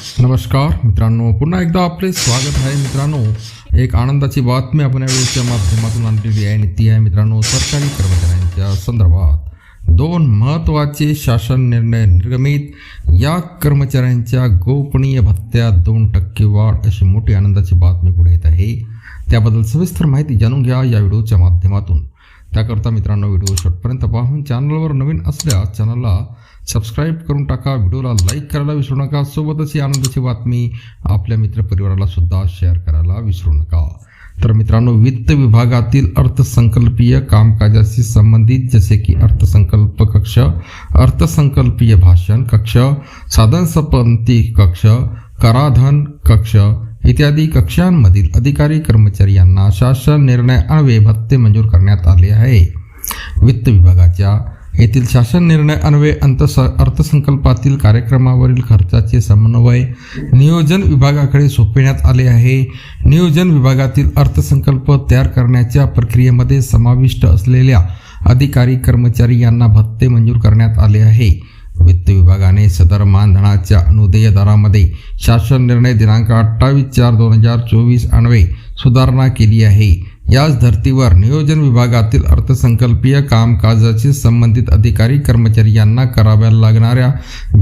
नमस्कार मित्रांनो पुन्हा एकदा आपले स्वागत आहे मित्रांनो. एक आनंदाची बातमी आपण या व्हिडिओच्या माध्यमातून आणलेली आहे आणि ती आहे मित्रांनो सरकारी कर्मचाऱ्यांच्या संदर्भात. दोन महत्त्वाचे शासन निर्णय निर्गमित. या कर्मचाऱ्यांच्या गोपनीय भत्त्यात दोन टक्के वाढ अशी मोठी आनंदाची बातमी पुढे येत आहे. त्याबद्दल सविस्तर माहिती जाणून घ्या या व्हिडिओच्या माध्यमातून. त्याकरता मित्रांनो व्हिडिओ शेवटपर्यंत पाहून चॅनलवर नवीन असल्यास चॅनलला सबस्क्राईब करून टाका. व्हिडिओला लाईक करायला विसरू नका. सोबतच ही आनंदाची बातमी आपल्या मित्रपरिवाराला सुद्धा शेअर करायला विसरू नका. तर मित्रांनो वित्त विभागातील अर्थसंकल्पीय कामकाजाशी संबंधित जसे की अर्थसंकल्प कक्ष अर्थसंकल्पीय भाषण कक्ष साधन संपत्ती कक्ष कराधन कक्ष इत्यादी कक्षांमधील अधिकारी कर्मचारी यांना शासन निर्णय अन्वये भत्ते मंजूर करण्यात आले आहे. वित्त विभागाच्या येथील शासन निर्णय अन्वये अंतस अर्थसंकल्पातील कार्यक्रमावरील खर्चाचे समन्वय नियोजन विभागाकडे सोपविण्यात आले आहे. नियोजन विभागातील अर्थसंकल्प तयार करण्याच्या प्रक्रियेमध्ये समाविष्ट असलेल्या अधिकारी कर्मचारी यांना भत्ते मंजूर करण्यात आले आहे. वित्त विभागाने सदर मानधनाच्या अनुदेय दरामध्ये शासन निर्णय दिनांक अठ्ठावीस चार दोन हजार चोवीस अन्वये सुधारणा केली आहे. याच धर्तीवर नियोजन विभागातील अर्थसंकल्पीय कामकाजाशी संबंधित अधिकारी कर्मचारी यांना कराव्या लागणाऱ्या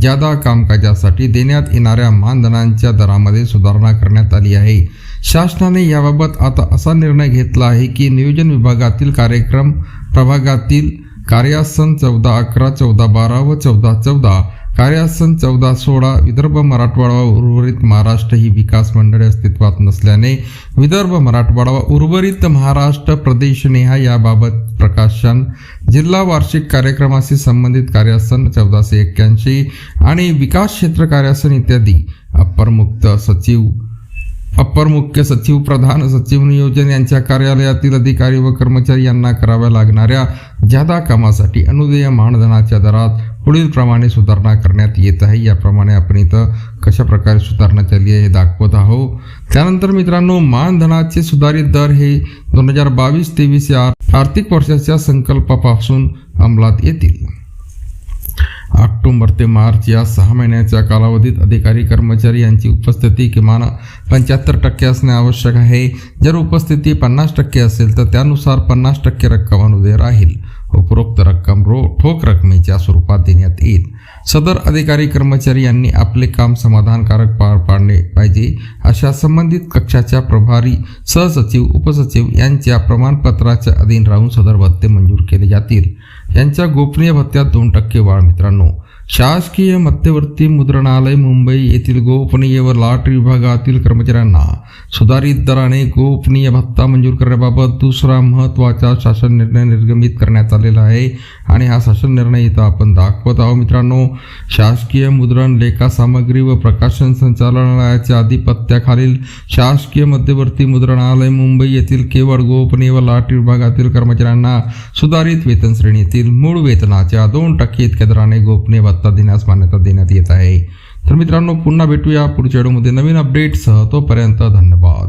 जादा कामकाजासाठी देण्यात येणाऱ्या मानधनांच्या दरामध्ये सुधारणा करण्यात आली आहे. शासनाने याबाबत आता असा निर्णय घेतला आहे की नियोजन विभागातील कार्यक्रम प्रभागातील कार्यासन चौदा अकरा चौदा बारा व चौदा चौदा कार्यासन चौदा सोळा विदर्भ मराठवाडा व उर्वरित महाराष्ट्र ही विकास मंडळे अस्तित्वात नसल्याने विदर्भ मराठवाडा व उर्वरित महाराष्ट्र प्रदेश नेहा याबाबत प्रकाशन जिल्हा वार्षिक कार्यक्रमाशी संबंधित कार्यासन चौदाशे एक्क्याऐंशी आणि विकास क्षेत्र कार्यासन इत्यादी. अप्पर मुक्त सचिव. अप्पर मुख्य सचिव प्रधान सचिव नियोजन यांच्या कार्यालयातील अधिकारी व कर्मचारी यांना कराव्या लागणाऱ्या जादा कामासाठी अनुदेय मानधनाच्या दरात पुढील प्रमाणे सुधारणा करण्यात येत आहे. याप्रमाणे आपण इथं कशा प्रकारे सुधारणा झाली आहे हे दाखवत आहोत. त्यानंतर मित्रांनो मानधनाचे सुधारित दर हे दोन हजार बावीस तेवीस या आर्थिक वर्षाच्या संकल्पापासून अंमलात येतील. ऑक्टोबर ते मार्च या सहा महिन्याच्या कालावधीत अधिकारी कर्मचारी यांची उपस्थिती किमान पंच्याहत्तर टक्के असणे आवश्यक आहे. जर उपस्थिती पन्नास टक्के असेल तर त्यानुसार पन्नास टक्के रक्कम अनुदय राहील. उपरोक्त रक्कम रो ठोक रकमेच्या स्वरूपात देण्यात येईल. सदर अधिकारी कर्मचारी यांनी आपले काम समाधानकारक पार पाडले पाहिजे अशा संबंधित कक्षाच्या प्रभारी सहसचिव उपसचिव यांच्या प्रमाणपत्राच्या अधीन राहून सदर भत्ते मंजूर केले जातील. यांच्या गोपनीय भत्त्यात दोन टक्के वाढ मित्रांनो. शासकीय मध्यवर्ती मुद्रणालय मुंबई येथील गोपनीय व लाट विभागातील कर्मचाऱ्यांना सुधारित दराने गोपनीय भत्ता मंजूर करण्याबाबत दुसरा महत्त्वाचा शासन निर्णय निर्गमित करण्यात आलेला आहे आणि हा शासन निर्णय इथं आपण दाखवत आहोत मित्रांनो शासकीय मुद्रण लेखा सामग्री व प्रकाशन संचालनालयाच्या आधिपत्याखालील शासकीय मध्यवर्ती मुद्रणालय मुंबई येथील केवळ गोपनीय व लाट विभागातील कर्मचाऱ्यांना सुधारित वेतन श्रेणीतील मूळ वेतनाच्या दोन टक्के इतक्या दराने गोपनीय भत्ता देण्यास मान्यता देण्यात येत आहे. तर मित्रांनो पुन्हा भेटूया पुढच्या व्हिडिओमध्ये नवीन अपडेटसह तोपर्यंत धन्यवाद.